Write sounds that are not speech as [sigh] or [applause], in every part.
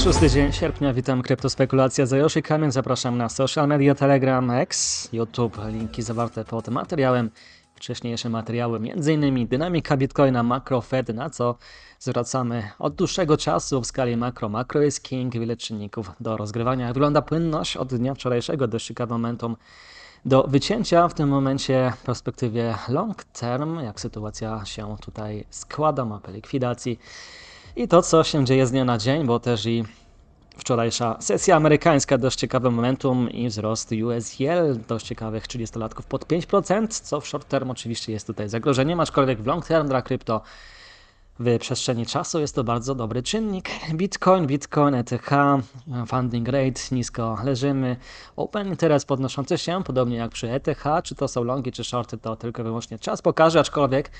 26 dzień sierpnia, witam Kryptospekulacja za Yoshi Kamień, zapraszam na social media, Telegram, X, YouTube, linki zawarte pod materiałem, wcześniejsze materiały, m.in. dynamika Bitcoina, makro Fed, na co zwracamy od dłuższego czasu w skali makro. Makro jest king, wiele czynników do rozgrywania. Jak wygląda płynność od dnia wczorajszego, dość ciekawy momentum do wycięcia w tym momencie w perspektywie long term, jak sytuacja się tutaj składa, mapę likwidacji i to, co się dzieje z dnia na dzień, bo też i wczorajsza sesja amerykańska, dość ciekawe momentum i wzrost USL, dość ciekawych 30-latków pod 5%, co w short term oczywiście jest tutaj zagrożeniem, aczkolwiek w long term dla krypto w przestrzeni czasu jest to bardzo dobry czynnik. Bitcoin, Bitcoin, ETH, funding rate, nisko leżymy. Open interest podnoszący się, podobnie jak przy ETH, czy to są longi, czy shorty, to tylko wyłącznie czas pokaże, aczkolwiek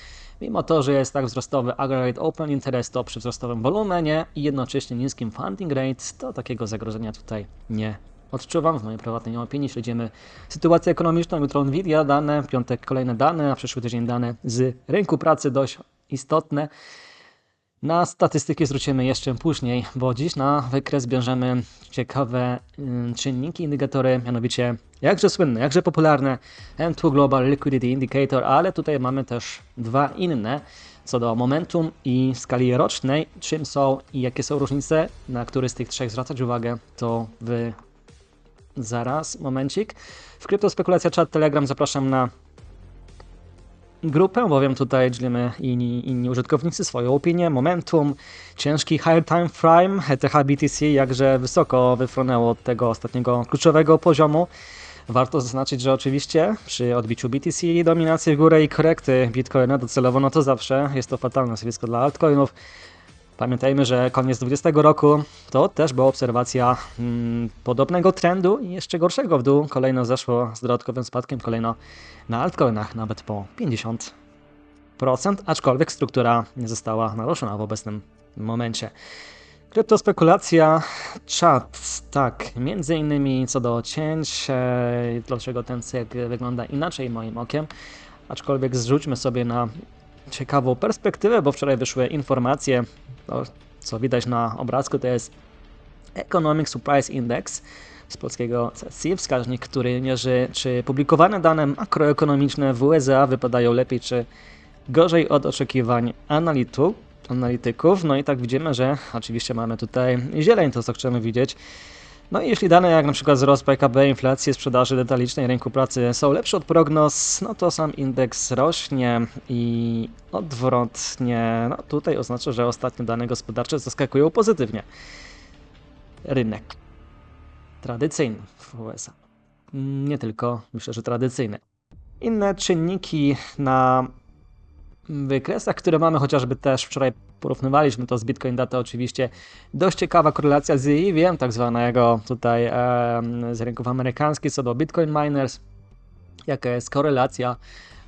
mimo to, że jest tak wzrostowy aggregate open interest, to przy wzrostowym wolumenie i jednocześnie niskim funding rate, to takiego zagrożenia tutaj nie odczuwam. W mojej prywatnej opinii śledzimy sytuację ekonomiczną. Jutro Nvidia, dane, piątek kolejne dane, a przyszły tydzień dane z rynku pracy dość istotne. Na statystyki zwrócimy jeszcze później, bo dziś na wykres bierzemy ciekawe y, czynniki, indykatory, mianowicie jakże słynne, jakże popularne M2 Global Liquidity Indicator, ale tutaj mamy też dwa inne co do momentum i skali rocznej, czym są i jakie są różnice, na który z tych trzech zwracać uwagę, to w zaraz, momencik. W Kryptospekulacja Chat Telegram zapraszam na grupę, bowiem tutaj dzielimy inni, inni użytkownicy swoją opinię, momentum, ciężki high time frame, ETH BTC jakże wysoko wyfrunęło od tego ostatniego kluczowego poziomu. Warto zaznaczyć, że oczywiście przy odbiciu BTC dominacji w górę i korekty Bitcoina docelowo, no to zawsze jest to fatalne zjawisko dla altcoinów. Pamiętajmy, że koniec 2020 roku to też była obserwacja mm, podobnego trendu i jeszcze gorszego w dół. Kolejno zeszło z dodatkowym spadkiem, kolejno na altcoinach nawet po 50%, aczkolwiek struktura nie została naruszona w obecnym momencie. Kryptospekulacja, czat, tak, między innymi co do cięć, e, dlaczego ten cykl wygląda inaczej moim okiem, aczkolwiek zrzućmy sobie na ciekawą perspektywę, bo wczoraj wyszły informacje, to, co widać na obrazku, to jest Economic Surprise Index z polskiego CSI, wskaźnik, który mierzy, czy publikowane dane makroekonomiczne w USA wypadają lepiej, czy gorzej od oczekiwań analitu, analityków. No i tak widzimy, że oczywiście mamy tutaj zieleń, to co chcemy widzieć. No i jeśli dane jak na przykład wzrost PKB, inflacji, sprzedaży detalicznej, rynku pracy są lepsze od prognoz, no to sam indeks rośnie i odwrotnie. No tutaj oznacza, że ostatnie dane gospodarcze zaskakują pozytywnie. Rynek tradycyjny w USA. Nie tylko, myślę, że tradycyjny. Inne czynniki na wykresach, które mamy chociażby też wczoraj porównywaliśmy to z Bitcoin Data oczywiście. Dość ciekawa korelacja z EVM, tak zwanego tutaj e, z rynków amerykanskich co do Bitcoin miners. Jaka jest korelacja?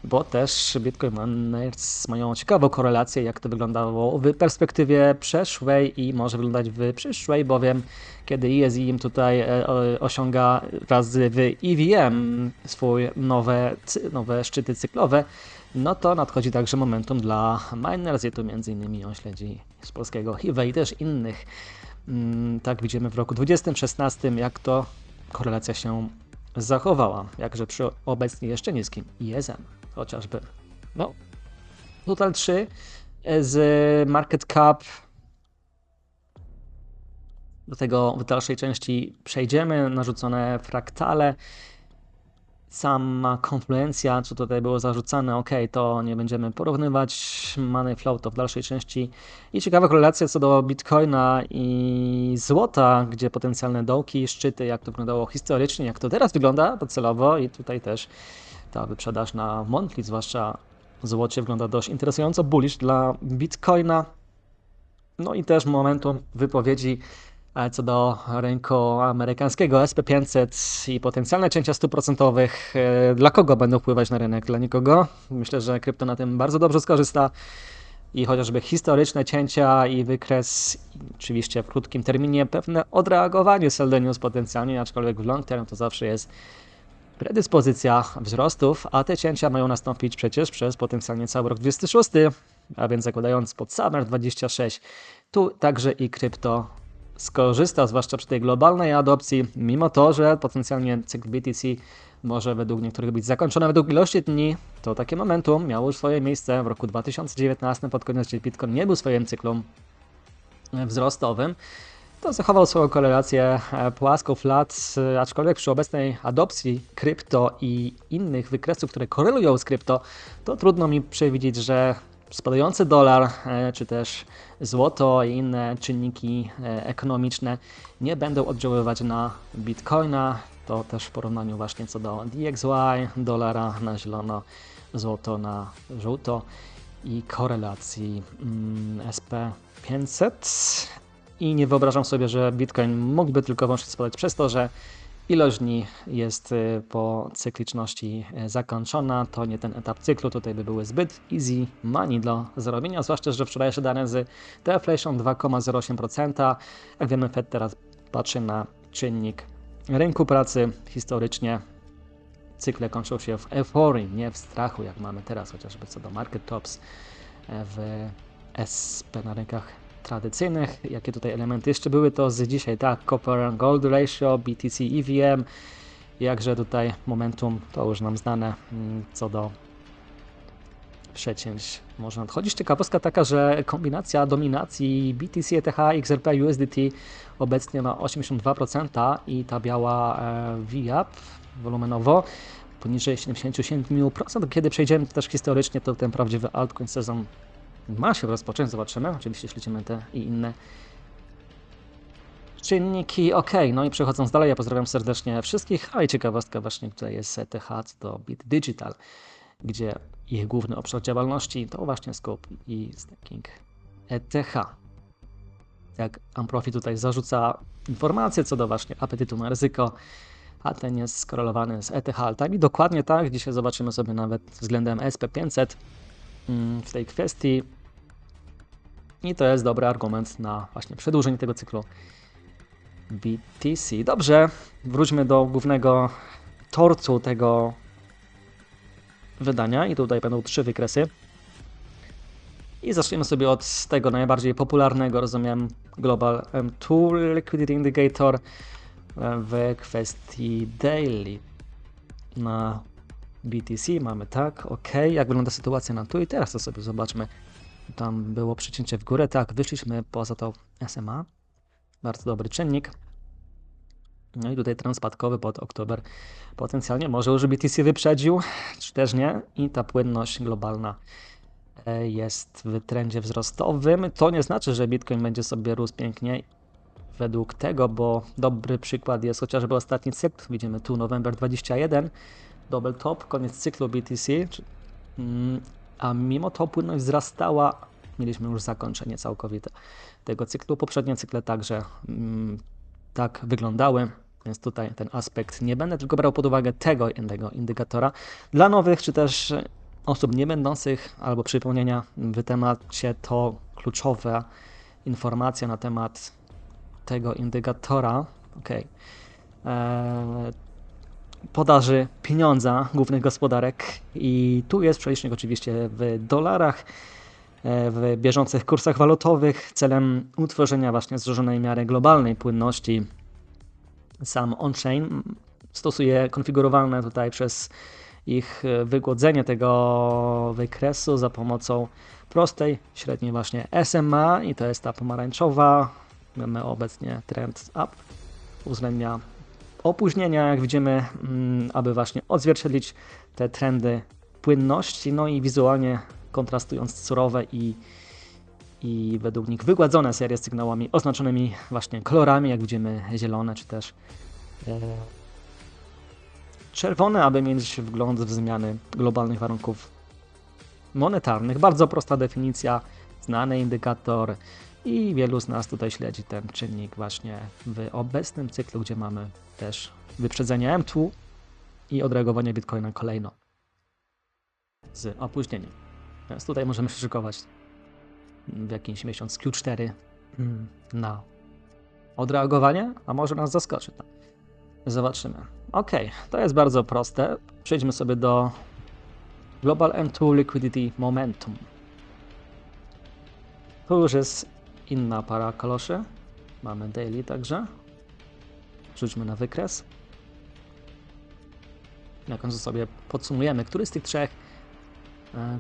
Bo też Bitcoin miners mają ciekawą korelację, jak to wyglądało w perspektywie przeszłej i może wyglądać w przyszłej, bowiem kiedy ESM tutaj e, osiąga razy w EVM swój nowe, nowe szczyty cyklowe, no to nadchodzi także momentum dla miners, i tu między innymi on śledzi z polskiego HIV i też innych. Mm, Tak widzimy w roku 2016, jak to korelacja się zachowała, jakże przy obecnie jeszcze niskim ISM chociażby. No, Total 3 z market cap do tego w dalszej części przejdziemy, narzucone fraktale sama konfluencja, co tutaj było zarzucane, ok, to nie będziemy porównywać. Money flow to w dalszej części. I ciekawa korelacja co do Bitcoina i złota, gdzie potencjalne dołki, szczyty, jak to wyglądało historycznie, jak to teraz wygląda docelowo i tutaj też ta wyprzedaż na monthly, zwłaszcza złocie, wygląda dość interesująco, bullish dla Bitcoina. No i też momentum wypowiedzi e, co do rynku amerykańskiego SP500 i potencjalne cięcia stóp procentowych, e, dla kogo będą wpływać na rynek? Dla nikogo. Myślę, że krypto na tym bardzo dobrze skorzysta i chociażby historyczne cięcia i wykres, oczywiście w krótkim terminie pewne odreagowanie sell news potencjalnie, aczkolwiek w long term to zawsze jest predyspozycja wzrostów, a te cięcia mają nastąpić przecież przez potencjalnie cały rok 26, a więc zakładając pod summer 26, tu także i krypto skorzysta, zwłaszcza przy tej globalnej adopcji, mimo to, że potencjalnie cykl BTC może według niektórych być zakończony. Według ilości dni, to takie momentum miało już swoje miejsce. W roku 2019 pod koniec, gdzie Bitcoin nie był swoim cyklu wzrostowym to zachował swoją korelację e, płaską flat, e, aczkolwiek przy obecnej adopcji krypto i innych wykresów, które korelują z krypto, to trudno mi przewidzieć, że spadający dolar, e, czy też złoto i inne czynniki ekonomiczne nie będą oddziaływać na bitcoina. To też w porównaniu właśnie co do DXY, dolara na zielono, złoto na żółto i korelacji mm, SP500 i nie wyobrażam sobie, że Bitcoin mógłby tylko wyłącznie spadać przez to, że ilość dni jest y, po cykliczności y, zakończona. To nie ten etap cyklu, tutaj by były zbyt easy money do zarobienia, zwłaszcza, że wczorajsze dane z deflation 2,08%. Jak wiemy, Fed teraz patrzy na czynnik rynku pracy. Historycznie cykle kończą się w euforii, nie w strachu, jak mamy teraz, chociażby co do market tops e, w SP na rynkach tradycyjnych. Jakie tutaj elementy jeszcze były, to z dzisiaj, tak, Copper Gold Ratio, BTC EVM, jakże tutaj momentum, to już nam znane mm, co do przecięć może nadchodzić. Ciekawostka taka, że kombinacja dominacji BTC, ETH, XRP, USDT obecnie ma 82% i ta biała e, VIAP wolumenowo poniżej 77%. Kiedy przejdziemy też historycznie, to ten prawdziwy altcoin sezon ma się rozpocząć, zobaczymy. Oczywiście śledzimy te i inne czynniki. Ok, no i przechodząc dalej, ja pozdrawiam serdecznie wszystkich, a i ciekawostka właśnie tutaj jest ETH, to Bit Digital, gdzie ich główny obszar działalności to właśnie skup i staking ETH. Jak Amprofi tutaj zarzuca informacje co do właśnie apetytu na ryzyko, a ten jest skorelowany z ETH altami. Dokładnie tak, dzisiaj zobaczymy sobie nawet względem SP500 Mm, w tej kwestii. I to jest dobry argument na właśnie przedłużenie tego cyklu BTC. Dobrze, wróćmy do głównego torcu tego wydania i tutaj będą trzy wykresy. I zaczniemy sobie od tego najbardziej popularnego, rozumiem, Global M2 Liquidity Indicator w kwestii daily. Na BTC mamy tak, ok. Jak wygląda sytuacja na tu i teraz to sobie zobaczmy. Tam było przycięcie w górę, tak, wyszliśmy poza to SMA. Bardzo dobry czynnik. No i tutaj trend spadkowy pod oktober potencjalnie może już BTC wyprzedził, czy też nie. I ta płynność globalna e, jest w trendzie wzrostowym. To nie znaczy, że Bitcoin będzie sobie rósł pięknie według tego, bo dobry przykład jest chociażby ostatni cykl. Widzimy tu November 21, double top, koniec cyklu BTC, mm, a mimo to płynność wzrastała, mieliśmy już zakończenie całkowite tego cyklu. Poprzednie cykle także mm, tak wyglądały, więc tutaj ten aspekt nie będę tylko brał pod uwagę tego innego indykatora. Dla nowych, czy też osób nie będących, albo przypomnienia w temacie, to kluczowa informacja na temat tego indykatora. Ok. Eee, podaży pieniądza głównych gospodarek i tu jest przelicznik oczywiście w dolarach, e, w bieżących kursach walutowych celem utworzenia właśnie złożonej miary globalnej płynności. Sam on-chain stosuje konfigurowalne tutaj przez ich wygłodzenie tego wykresu za pomocą prostej, średniej właśnie SMA i to jest ta pomarańczowa. Mamy obecnie trend up, uwzględnia opóźnienia, jak widzimy, mm, aby właśnie odzwierciedlić te trendy płynności, no i wizualnie kontrastując surowe i, i według nich wygładzone serie sygnałami oznaczonymi właśnie kolorami, jak widzimy zielone czy też e, czerwone, aby mieć wgląd w zmiany globalnych warunków monetarnych. Bardzo prosta definicja, znany indykator i wielu z nas tutaj śledzi ten czynnik właśnie w obecnym cyklu, gdzie mamy też wyprzedzenie M2 i odreagowanie Bitcoina kolejno z opóźnieniem. Więc tutaj możemy się szykować w jakiś miesiąc Q4 mm, na odreagowanie, a może nas zaskoczy. Zobaczymy. Ok, to jest bardzo proste. Przejdźmy sobie do Global M2 Liquidity Momentum. Tu już jest inna para kaloszy. Mamy daily także. Rzućmy na wykres. Na końcu sobie podsumujemy, który z tych trzech. e,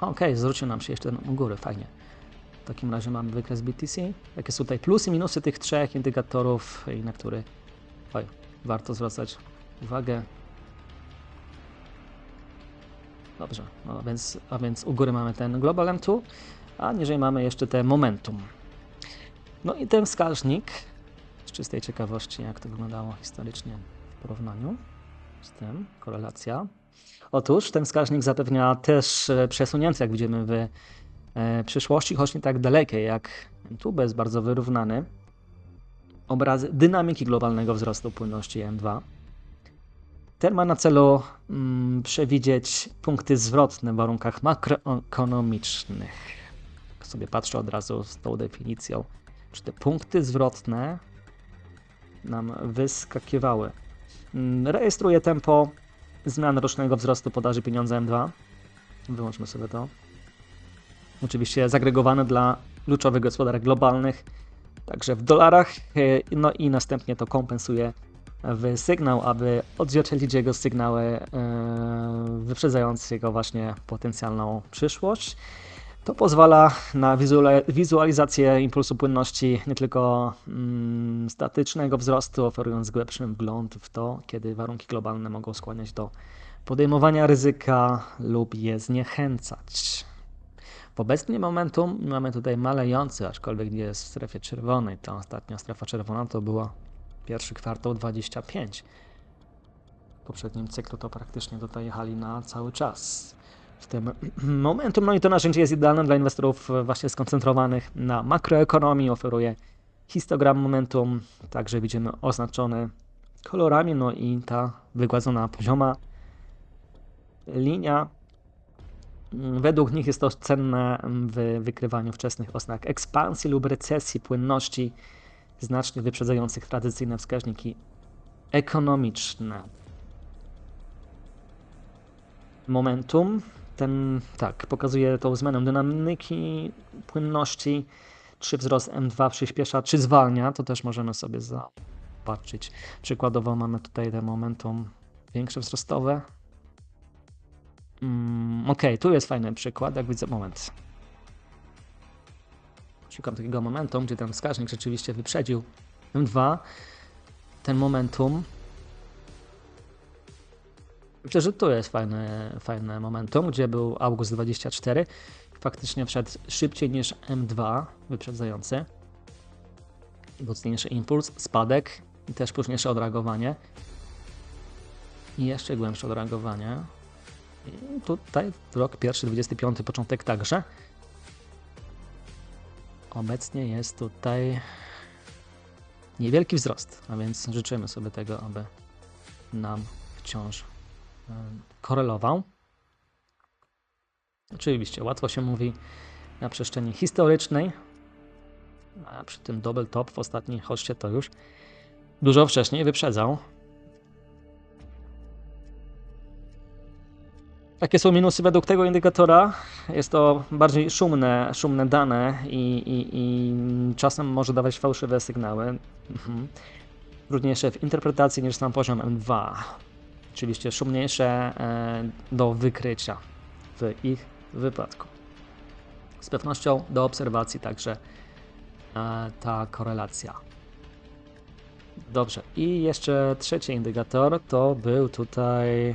Okej, zwrócił nam się jeszcze u góry, fajnie. W takim razie mamy wykres BTC. Jakie są tutaj plusy, minusy tych trzech indykatorów i na który oj, warto zwracać uwagę. Dobrze, no więc, a więc u góry mamy ten Global M2, a niżej mamy jeszcze te Momentum. No i ten wskaźnik, z czystej ciekawości, jak to wyglądało historycznie w porównaniu z tym, korelacja. Otóż ten wskaźnik zapewnia też e, przesunięcie, jak widzimy w e, przyszłości, choć nie tak dalekie jak tu, jest bardzo wyrównany. Obraz dynamiki globalnego wzrostu płynności M2. Ten ma na celu mm, przewidzieć punkty zwrotne w warunkach makroekonomicznych. Jak sobie patrzę od razu z tą definicją, czy te punkty zwrotne nam wyskakiwały. Mm, Rejestruje tempo zmian rocznego wzrostu podaży pieniądza M2. Wyłączmy sobie to. Oczywiście zagregowane dla kluczowych gospodarek globalnych, także w dolarach, e, no i następnie to kompensuje w sygnał, aby odzwierciedlić jego sygnały, e, wyprzedzając jego właśnie potencjalną przyszłość. To pozwala na wizualizację impulsu płynności nie tylko mm, statycznego wzrostu, oferując głębszy wgląd w to, kiedy warunki globalne mogą skłaniać do podejmowania ryzyka lub je zniechęcać. W obecnym momentum mamy tutaj malejący, aczkolwiek nie jest w strefie czerwonej. Ta ostatnia strefa czerwona to była pierwszy kwartał 25. W poprzednim cyklu to praktycznie tutaj jechali na cały czas. W tym [clears throat] momentum, no i to narzędzie jest idealne dla inwestorów właśnie skoncentrowanych na makroekonomii, oferuje histogram momentum, także widzimy oznaczony kolorami, no i ta wygładzona pozioma linia. Według nich jest to cenne w wykrywaniu wczesnych oznak ekspansji lub recesji płynności znacznie wyprzedzających tradycyjne wskaźniki ekonomiczne. Momentum ten tak pokazuje tą zmianę dynamiki płynności. Czy wzrost M2 przyspiesza, czy zwalnia, to też możemy sobie zobaczyć. Przykładowo mamy tutaj te momentum większe wzrostowe, Mm, Okej, tu jest fajny przykład, jak widzę, moment. Szukam takiego momentum, gdzie ten wskaźnik rzeczywiście wyprzedził M2. Ten momentum. Myślę, że tu jest fajne, fajne momentum, gdzie był August 24. Faktycznie wszedł szybciej niż M2 wyprzedzający. Mocniejszy impuls, spadek i też późniejsze odreagowanie. I jeszcze głębsze odreagowanie. I tutaj rok pierwszy, 25, początek także. Obecnie jest tutaj niewielki wzrost, a więc życzymy sobie tego, aby nam wciąż korelował. Oczywiście łatwo się mówi na przestrzeni historycznej, a przy tym double top w ostatniej hoście to już dużo wcześniej wyprzedzał. Jakie są minusy według tego indykatora? Jest to bardziej szumne, szumne dane i, i, i czasem może dawać fałszywe sygnały. Mhm. Trudniejsze w interpretacji niż sam poziom M2. Oczywiście szumniejsze e, do wykrycia w ich wypadku. Z pewnością do obserwacji także e, ta korelacja. Dobrze, i jeszcze trzeci indykator to był tutaj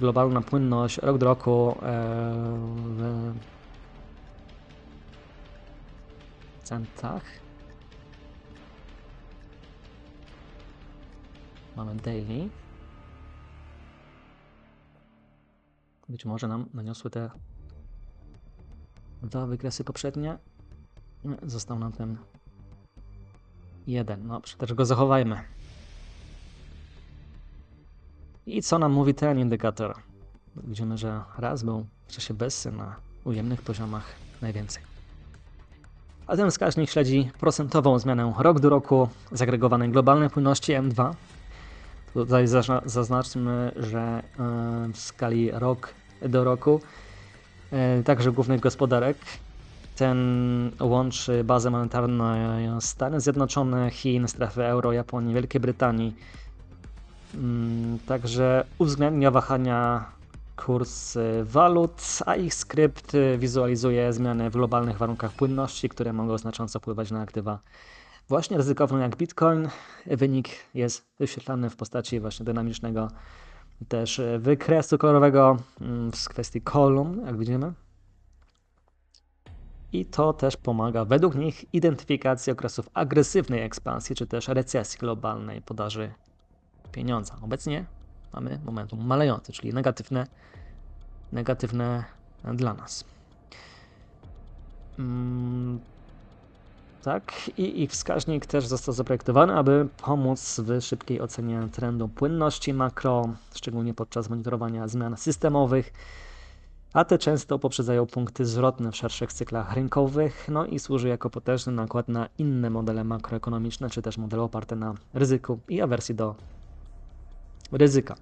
globalna płynność rok do roku e, w centach. Mamy daily. Być może nam naniosły te dwa wykresy poprzednie. Nie, Został nam ten jeden. Dobrze, też go zachowajmy. I co nam mówi ten indykator? Widzimy, że raz był w czasie Bessy na ujemnych poziomach najwięcej. A ten wskaźnik śledzi procentową zmianę rok do roku zagregowanej globalnej płynności M2. Tutaj zaznaczmy, że e, w skali rok do roku, e, także głównych gospodarek, ten łączy bazę monetarną Stany Zjednoczone, Chin, strefy euro, Japonii, Wielkiej Brytanii. Mm, Także uwzględnia wahania kurs walut, a ich skrypt wizualizuje zmiany w globalnych warunkach płynności, które mogą znacząco wpływać na aktywa właśnie ryzykowne jak Bitcoin. Wynik jest wyświetlany w postaci właśnie dynamicznego też wykresu kolorowego mm, z kwestii kolumn, jak widzimy. I to też pomaga według nich identyfikacji okresów agresywnej ekspansji czy też recesji globalnej podaży pieniądza. Obecnie mamy momentum malejące, czyli negatywne, negatywne dla nas. Tak, i ich wskaźnik też został zaprojektowany, aby pomóc w szybkiej ocenie trendu płynności makro, szczególnie podczas monitorowania zmian systemowych, a te często poprzedzają punkty zwrotne w szerszych cyklach rynkowych, no i służy jako potężny nakład na inne modele makroekonomiczne, czy też modele oparte na ryzyku i awersji do ryzyka.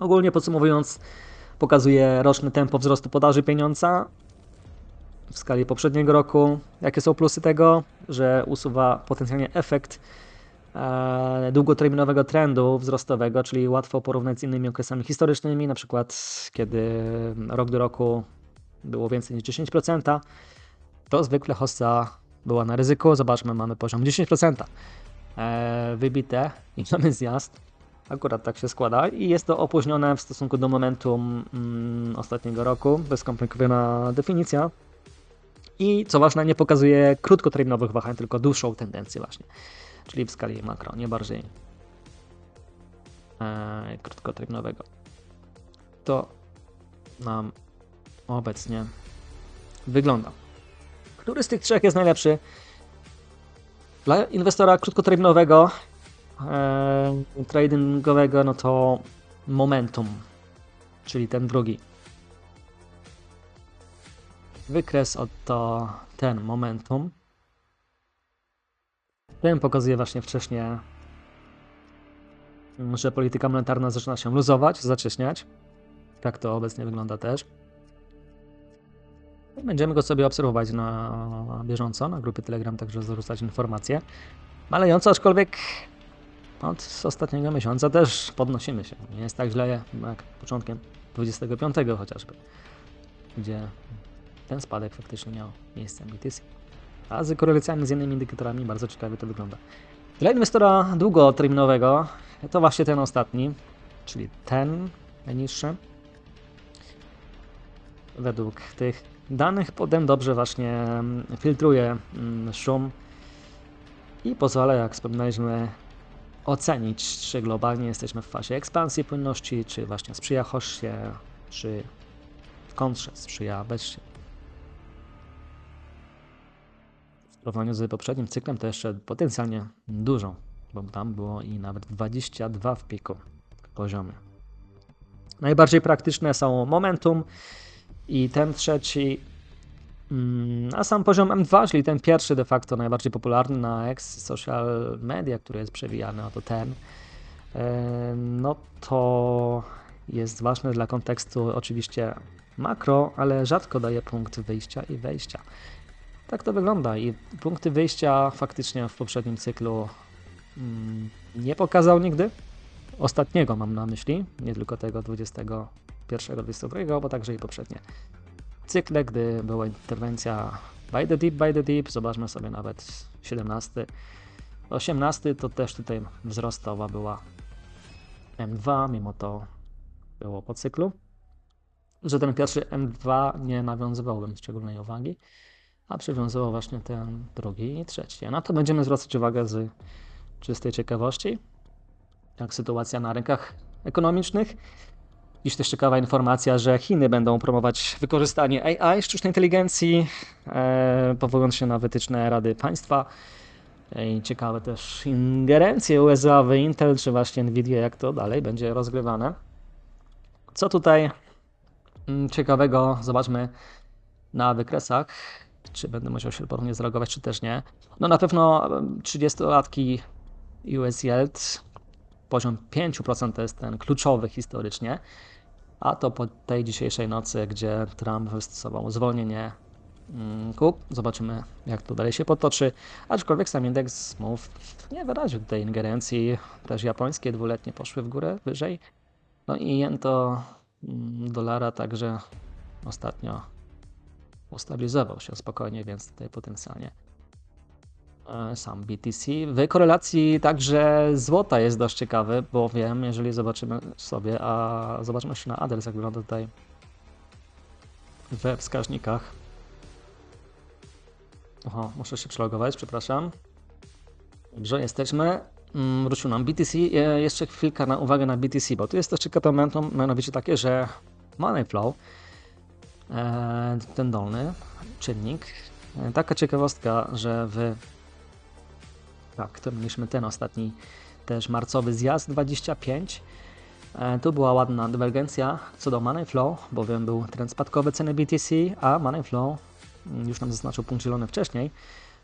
Ogólnie podsumowując, pokazuje roczne tempo wzrostu podaży pieniądza w skali poprzedniego roku. Jakie są plusy tego? Że usuwa potencjalnie efekt e, długoterminowego trendu wzrostowego, czyli łatwo porównać z innymi okresami historycznymi, na przykład kiedy rok do roku było więcej niż 10%, to zwykle hossa była na ryzyku. Zobaczmy, mamy poziom 10%. E, wybite i mamy zjazd. Akurat tak się składa i jest to opóźnione w stosunku do momentum mm, ostatniego roku. Bezkomplikowana definicja. I co ważne, nie pokazuje krótkoterminowych wahań, tylko dłuższą tendencję właśnie. Czyli w skali makro, nie bardziej e, krótkoterminowego. To nam obecnie wygląda. Który z tych trzech jest najlepszy? Dla inwestora krótkoterminowego, e, tradingowego, no to momentum, czyli ten drugi. Wykres oto ten momentum. Ten pokazuje właśnie wcześniej, że polityka monetarna zaczyna się luzować, zacieśniać. Tak to obecnie wygląda też. Będziemy go sobie obserwować na bieżąco, na grupie Telegram, także zarzucać informacje. Malejąco, aczkolwiek od ostatniego miesiąca też podnosimy się. Nie jest tak źle jak początkiem 25 chociażby, gdzie ten spadek faktycznie miał miejsce BTC. A z korelacjami z innymi indykatorami bardzo ciekawie to wygląda. Dla inwestora długoterminowego to właśnie ten ostatni, czyli ten najniższy. Według tych danych potem dobrze właśnie mm, filtruje mm, szum i pozwala, jak wspomnieliśmy, ocenić, czy globalnie jesteśmy w fazie ekspansji płynności, czy właśnie sprzyja hoście, czy w kontrze sprzyja bezsie. Porównaniu z poprzednim cyklem to jeszcze potencjalnie dużo, bo tam było i nawet 22 w piku poziomie. Najbardziej praktyczne są Momentum i ten trzeci, mm, a sam poziom M2, czyli ten pierwszy de facto najbardziej popularny na X social media, który jest przewijany, oto ten, no to jest ważne dla kontekstu oczywiście makro, ale rzadko daje punkt wyjścia i wejścia. Tak to wygląda i punkty wyjścia faktycznie w poprzednim cyklu mm, nie pokazał nigdy. Ostatniego mam na myśli, nie tylko tego 21, 22, bo także i poprzednie cykle, gdy była interwencja by the deep, by the deep, zobaczmy sobie nawet 17, 18 to też tutaj wzrostowa była M2, mimo to było po cyklu, że ten pierwszy M2 nie nawiązywałbym szczególnej uwagi a przywiązywał właśnie ten drugi i trzeci. A na to będziemy zwracać uwagę z czystej ciekawości, jak sytuacja na rynkach ekonomicznych. Dziś też ciekawa informacja, że Chiny będą promować wykorzystanie AI, sztucznej inteligencji, e, powołując się na wytyczne Rady Państwa. E, I ciekawe też ingerencje USA w Intel, czy właśnie Nvidia, jak to dalej będzie rozgrywane. Co tutaj mm, ciekawego zobaczmy na wykresach czy będę musiał się ponownie zareagować, czy też nie. No na pewno 30-latki US Yield, poziom 5% to jest ten kluczowy historycznie, a to po tej dzisiejszej nocy, gdzie Trump wystosował zwolnienie mm, kup. Zobaczymy, jak to dalej się potoczy. Aczkolwiek sam indeks MOVE nie wyraził tej ingerencji. Też japońskie dwuletnie poszły w górę, wyżej. No i jen to mm, dolara także ostatnio ustabilizował się spokojnie, więc tutaj potencjalnie e, sam BTC. W korelacji także złota jest dość ciekawy, bowiem jeżeli zobaczymy sobie, a zobaczymy jeszcze na adres, jak wygląda tutaj we wskaźnikach. Oho, muszę się przelogować, przepraszam. Dobrze, jesteśmy. Mm, Wrócił nam BTC. E, Jeszcze chwilkę na uwagę na BTC, bo tu jest też ciekawe momentum, mianowicie takie, że money flow, ten dolny czynnik, e, taka ciekawostka, że w tak, którym mieliśmy ten ostatni też marcowy zjazd 25, E, Tu była ładna dywergencja co do money flow, bowiem był trend spadkowy ceny BTC, a money flow mm, już nam zaznaczył punkt zielony wcześniej.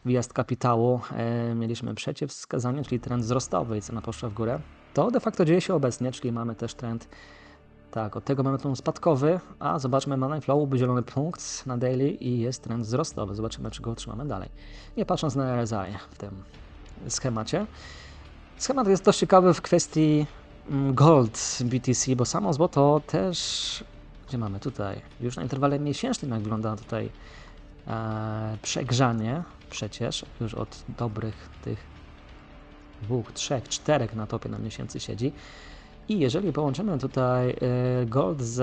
Wjazd kapitału e, mieliśmy przeciwwskazanie, czyli trend wzrostowy i cena poszła w górę. To de facto dzieje się obecnie, czyli mamy też trend tak, od tego momentu spadkowy, a zobaczmy money flow, zielony punkt na daily i jest trend wzrostowy. Zobaczymy, czy go utrzymamy dalej. Nie patrząc na RSI w tym schemacie. Schemat jest dość ciekawy w kwestii mm, gold BTC, bo samo złoto też, gdzie mamy tutaj, już na interwale miesięcznym, jak wygląda tutaj e, przegrzanie, przecież już od dobrych tych dwóch, trzech, czterech na topie na miesięcy siedzi. I jeżeli połączymy tutaj e, gold z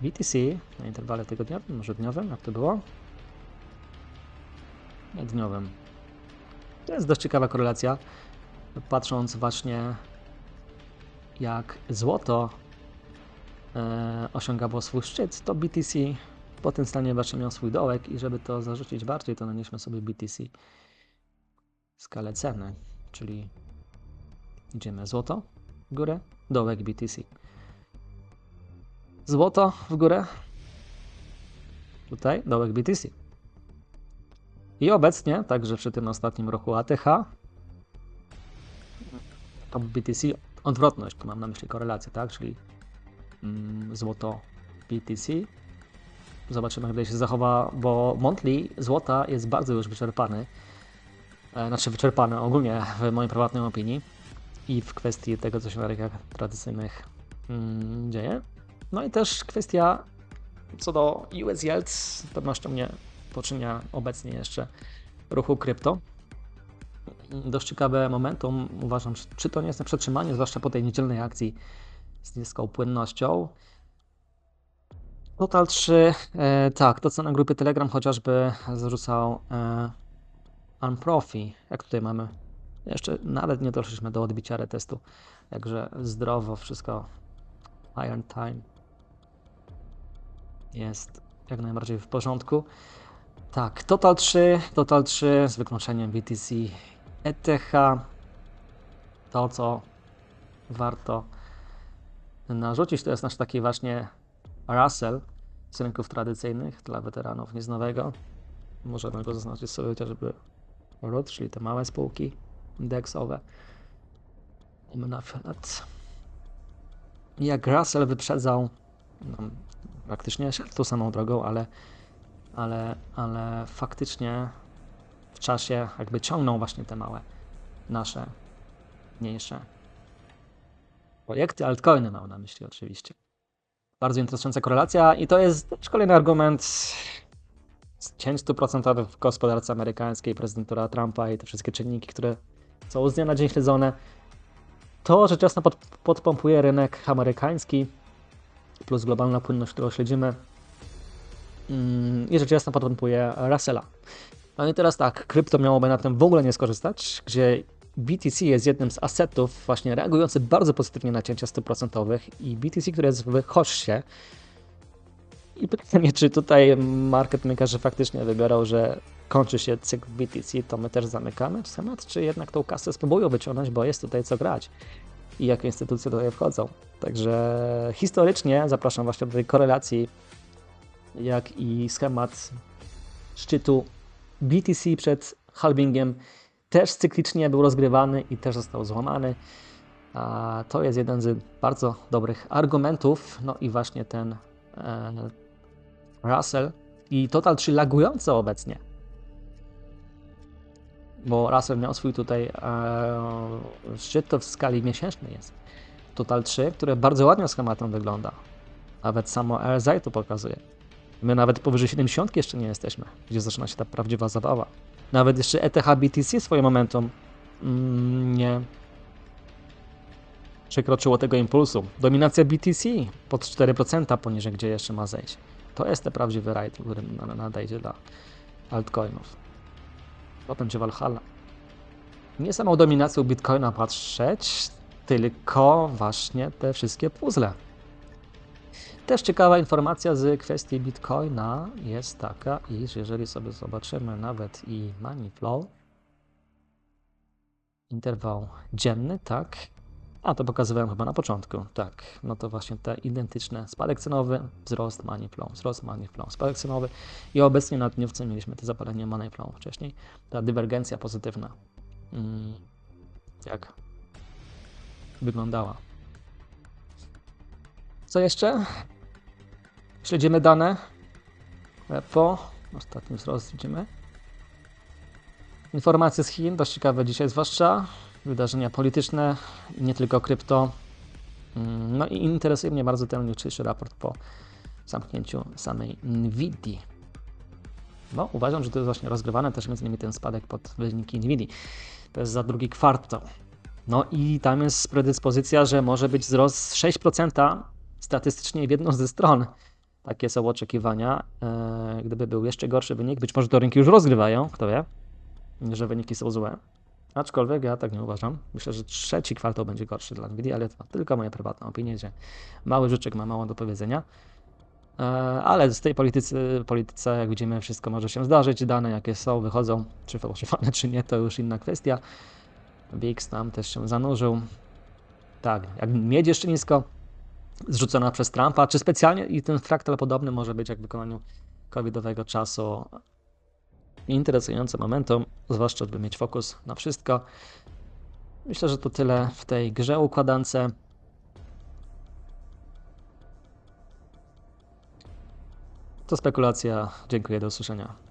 BTC na interwale tygodniowym, może dniowym, jak to było? Nie dniowym. To jest dość ciekawa korelacja, patrząc właśnie jak złoto e, osiągało swój szczyt, to BTC potencjalnie właśnie miał swój dołek i żeby to zarzucić bardziej, to nanieśmy sobie BTC skalę ceny, czyli idziemy złoto w górę, dołek BTC. Złoto w górę, tutaj dołek BTC. I obecnie, także przy tym ostatnim roku ATH, to BTC odwrotność, tu mam na myśli korelację, tak? Czyli mm, złoto BTC. Zobaczymy, jak się zachowa, bo monthly złota jest bardzo już wyczerpany. E, znaczy wyczerpany ogólnie w mojej prywatnej opinii i w kwestii tego, co się na rynkach tradycyjnych mm, dzieje. No i też kwestia co do US Yield, z pewnością nie poczynia obecnie jeszcze ruchu krypto. Dość ciekawe momentum, uważam, czy to nie jest na przetrzymanie, zwłaszcza po tej niedzielnej akcji z niską płynnością. Total 3, e, tak, to co na grupie Telegram chociażby zrzucał e, Unprofi, jak tutaj mamy. Jeszcze nawet nie doszliśmy do odbicia retestu, także zdrowo wszystko. Iron Time jest jak najbardziej w porządku. Tak, Total 3, Total 3 z wykluczeniem BTC ETH. To, co warto narzucić, to jest nasz taki właśnie Russell z rynków tradycyjnych dla weteranów nic nowego. Możemy go zaznaczyć sobie chociażby ROT, czyli te małe spółki na filet. Jak Russell wyprzedzał, no, praktycznie szedł tą samą drogą, ale ale, ale faktycznie w czasie jakby ciągną właśnie te małe nasze mniejsze projekty, altcoiny mam na myśli oczywiście. Bardzo interesująca korelacja i to jest też kolejny argument cięć stuprocentowych w gospodarce amerykańskiej, prezydentura Trumpa i te wszystkie czynniki, które są z dnia na dzień śledzone. To, że czasem pod, podpompuje rynek amerykański plus globalna płynność, którą śledzimy, Mm, i rzecz jasna podpompuje Russella. No i teraz tak, krypto miałoby na tym w ogóle nie skorzystać, gdzie BTC jest jednym z asetów właśnie reagujących bardzo pozytywnie na cięcia 100% i BTC, który jest w hoszcie. I pytanie, czy tutaj market makerzy faktycznie wybiorą, że kończy się cykl BTC, to my też zamykamy temat, czy jednak tą kasę spróbują wyciągnąć, bo jest tutaj co grać i jakie instytucje tutaj wchodzą. Także historycznie zapraszam właśnie do tej korelacji jak i schemat szczytu BTC przed halvingiem też cyklicznie był rozgrywany i też został złamany. A to jest jeden z bardzo dobrych argumentów. No i właśnie ten Russell i Total 3 lagujące obecnie. Bo Russell miał swój tutaj e, szczyt, to w skali miesięcznej jest. Total 3, które bardzo ładnie schematem wygląda. Nawet samo RSI to pokazuje. My nawet powyżej 70 jeszcze nie jesteśmy, gdzie zaczyna się ta prawdziwa zabawa. Nawet jeszcze E ETH BTC swoim momentum mm, nie przekroczyło tego impulsu. Dominacja BTC pod 4% poniżej, gdzie jeszcze ma zejść. To jest ten prawdziwy rajd, który na- nadejdzie dla altcoinów. To będzie Valhalla. Nie samą dominacją Bitcoina patrzeć, tylko właśnie te wszystkie puzzle. Też ciekawa informacja z kwestii Bitcoina jest taka, iż jeżeli sobie zobaczymy nawet i money flow, interwał dzienny, tak, a to pokazywałem chyba na początku, tak, no to właśnie te identyczne, spadek cenowy, wzrost money flow, wzrost money flow, spadek cenowy i obecnie na dniówce mieliśmy to zapalenie money flow wcześniej, ta dywergencja pozytywna, mm, jak wyglądała. Co jeszcze? Śledzimy dane. Po ostatni wzrost widzimy. Informacje z Chin, dość ciekawe dzisiaj zwłaszcza. Wydarzenia polityczne, nie tylko krypto. Mm, No i interesuje mnie bardzo ten jutrzejszy raport po zamknięciu samej Nvidia. Bo uważam, że to jest właśnie rozgrywane też między innymi ten spadek pod wyniki Nvidia. To jest za drugi kwartał. No i tam jest predyspozycja, że może być wzrost 6% statystycznie w jedną ze stron. Takie są oczekiwania. E, Gdyby był jeszcze gorszy wynik, być może to rynki już rozgrywają, kto wie, że wyniki są złe. Aczkolwiek ja tak nie uważam. Myślę, że trzeci kwartał będzie gorszy dla Nvidia, ale to tylko moja prywatna opinia, że mały życzek ma mało do powiedzenia. E, Ale z tej politycy, polityce, jak widzimy, wszystko może się zdarzyć. Dane jakie są, wychodzą, czy fałszowane, czy nie, to już inna kwestia. VIX tam też się zanurzył. Tak, jak miedź jeszcze nisko, zrzucona przez Trumpa, czy specjalnie i ten fraktal podobny może być jak w wykonaniu covidowego czasu. Interesujące momentum, zwłaszcza żeby mieć fokus na wszystko. Myślę, że to tyle w tej grze układance. To spekulacja. Dziękuję, do usłyszenia.